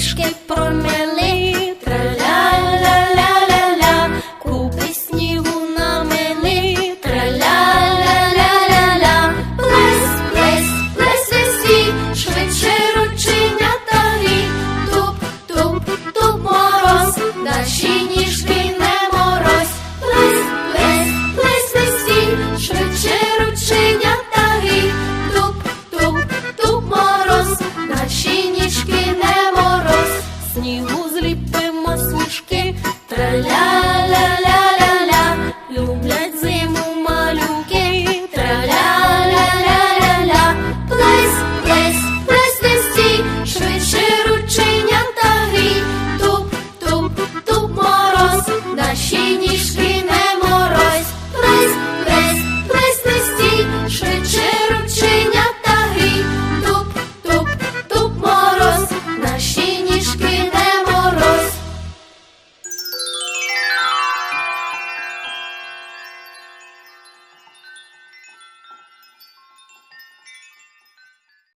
que é promelem снігу зліпимо сніжки, траля